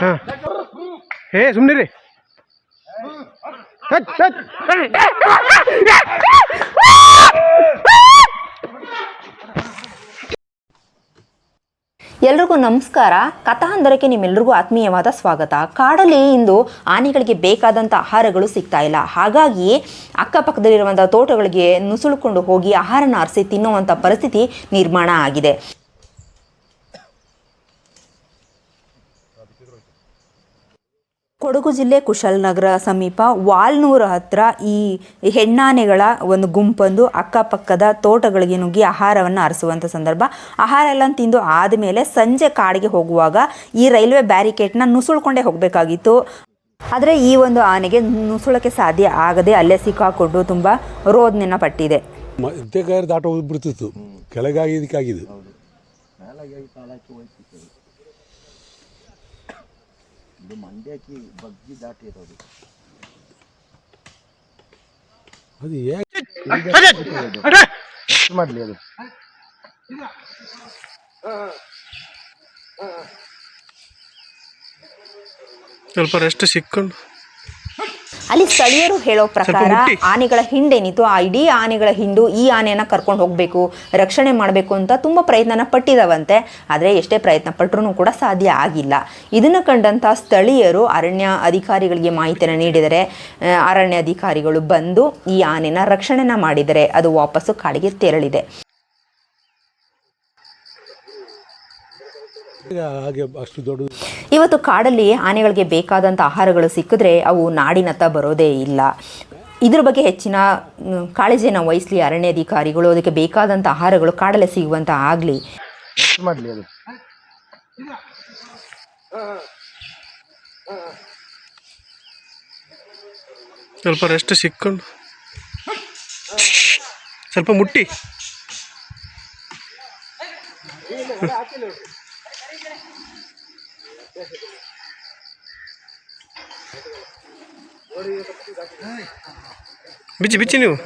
ಹಾಂ ಏ ಸುಮ್ಮನೆ ರೀ ಎಲ್ರಿಗೂ ನಮಸ್ಕಾರ. ಕಥಾಂಧರಕ್ಕೆ ನಿಮ್ಮೆಲ್ಲರಿಗೂ ಆತ್ಮೀಯವಾದ ಸ್ವಾಗತ. ಕಾಡಲ್ಲಿ ಇಂದು ಆನೆಗಳಿಗೆ ಬೇಕಾದಂಥ ಆಹಾರಗಳು ಸಿಗ್ತಾ ಇಲ್ಲ. ಹಾಗಾಗಿ ಅಕ್ಕಪಕ್ಕದಲ್ಲಿರುವಂಥ ತೋಟಗಳಿಗೆ ನುಸುಳುಕೊಂಡು ಹೋಗಿ ಆಹಾರನ ಆರಿಸಿ ತಿನ್ನುವಂಥ ಪರಿಸ್ಥಿತಿ ನಿರ್ಮಾಣ ಆಗಿದೆ. ಕೊಡಗು ಜಿಲ್ಲೆ ಕುಶಾಲನಗರ ಸಮೀಪ ವಾಲ್ನೂರ ಹತ್ರ ಈ ಹೆಣ್ಣಾನೆಗಳ ಒಂದು ಗುಂಪೊಂದು ಅಕ್ಕಪಕ್ಕದ ತೋಟಗಳಿಗೆ ನುಗ್ಗಿ ಆಹಾರವನ್ನು ಅರಸುವಂಥ ಸಂದರ್ಭ. ಆಹಾರ ಎಲ್ಲ ತಿಂದು ಆದಮೇಲೆ ಸಂಜೆ ಕಾಡಿಗೆ ಹೋಗುವಾಗ ಈ ರೈಲ್ವೆ ಬ್ಯಾರಿಕೇಡ್ನ ನುಸುಳ್ಕೊಂಡೇ ಹೋಗಬೇಕಾಗಿತ್ತು. ಆದರೆ ಈ ಒಂದು ಆನೆಗೆ ನುಸುಳಕ್ಕೆ ಸಾಧ್ಯ ಆಗದೆ ಅಲ್ಲೇ ಸಿಕ್ಕಾಕೊಂಡು ತುಂಬ ರೋದನೆನ ಪಟ್ಟಿದೆ. ಮಧ್ಯಗಾರ ದಾಟ ಹೋಗ್ಬಿಡ್ತಿತ್ತು ಕೆಳಗಾಗಿ ಇದಕ್ಕಾಗಿದ್ದು ಇದು ಮಂಡ್ಯಕ್ಕೆ ಬಗ್ಗಿ ದಾಟಿರೋದು ಅದು ಹೇಗೆ ಮಾಡಲಿ ಅದು. ಸ್ವಲ್ಪ ರೆಸ್ಟ್ ಸಿಕ್ಕೊಂಡು. ಅಲ್ಲಿ ಸ್ಥಳೀಯರು ಹೇಳೋ ಪ್ರಕಾರ ಆನೆಗಳ ಹಿಂಡೇನಿತ್ತು ಆ ಇಡೀ ಆನೆಗಳ ಹಿಂಡು ಈ ಆನೆಯನ್ನ ಕರ್ಕೊಂಡು ಹೋಗಬೇಕು ರಕ್ಷಣೆ ಮಾಡಬೇಕು ಅಂತ ತುಂಬ ಪ್ರಯತ್ನನ ಪಟ್ಟಿದವಂತೆ. ಆದರೆ ಎಷ್ಟೇ ಪ್ರಯತ್ನ ಪಟ್ಟರೂ ಕೂಡ ಸಾಧ್ಯ ಆಗಿಲ್ಲ. ಇದನ್ನು ಕಂಡಂಥ ಸ್ಥಳೀಯರು ಅರಣ್ಯ ಅಧಿಕಾರಿಗಳಿಗೆ ಮಾಹಿತಿಯನ್ನು ನೀಡಿದರೆ ಅರಣ್ಯ ಅಧಿಕಾರಿಗಳು ಬಂದು ಈ ಆನೆನ ರಕ್ಷಣೆನ ಮಾಡಿದರೆ ಅದು ವಾಪಸ್ಸು ಕಾಡಿಗೆ ತೆರಳಿದೆ. ಹಾಗೆ ಅಷ್ಟು ದೊಡ್ಡದು ಇವತ್ತು ಕಾಡಲ್ಲಿ ಆನೆಗಳಿಗೆ ಬೇಕಾದಂಥ ಆಹಾರಗಳು ಸಿಕ್ಕಿದ್ರೆ ಅವು ನಾಡಿನತ್ತ ಬರೋದೇ ಇಲ್ಲ. ಇದ್ರ ಬಗ್ಗೆ ಹೆಚ್ಚಿನ ಕಾಳಜಿಯನ್ನು ವಹಿಸಲಿ ಅರಣ್ಯ ಅಧಿಕಾರಿಗಳು ಅದಕ್ಕೆ ಬೇಕಾದಂಥ ಆಹಾರಗಳು ಕಾಡಲ್ಲೇ ಸಿಗುವಂತ ಆಗಲಿ. ಸ್ವಲ್ಪ ರೆಸ್ಟ್ ಸಿಕ್ಕೊಂಡು. ಸ್ವಲ್ಪ ಮುಟ್ಟಿ. ಬಿಚ್ಚಿ ಬಿಚ್ಚಿ ನೀವು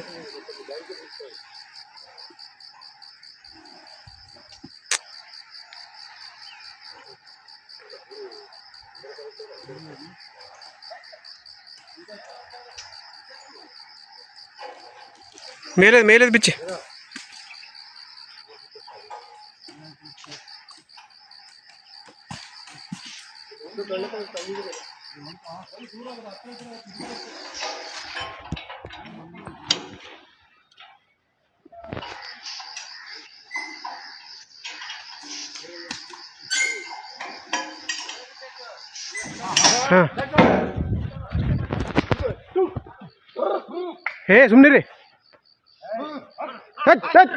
ಮೇಲೆ ಮೇಲೆ ಬಿಚ್ಚಿ ಹಾಂ ಏ ಸುಮ್ಮನೆ ರೀ ಹತ್ ಹತ್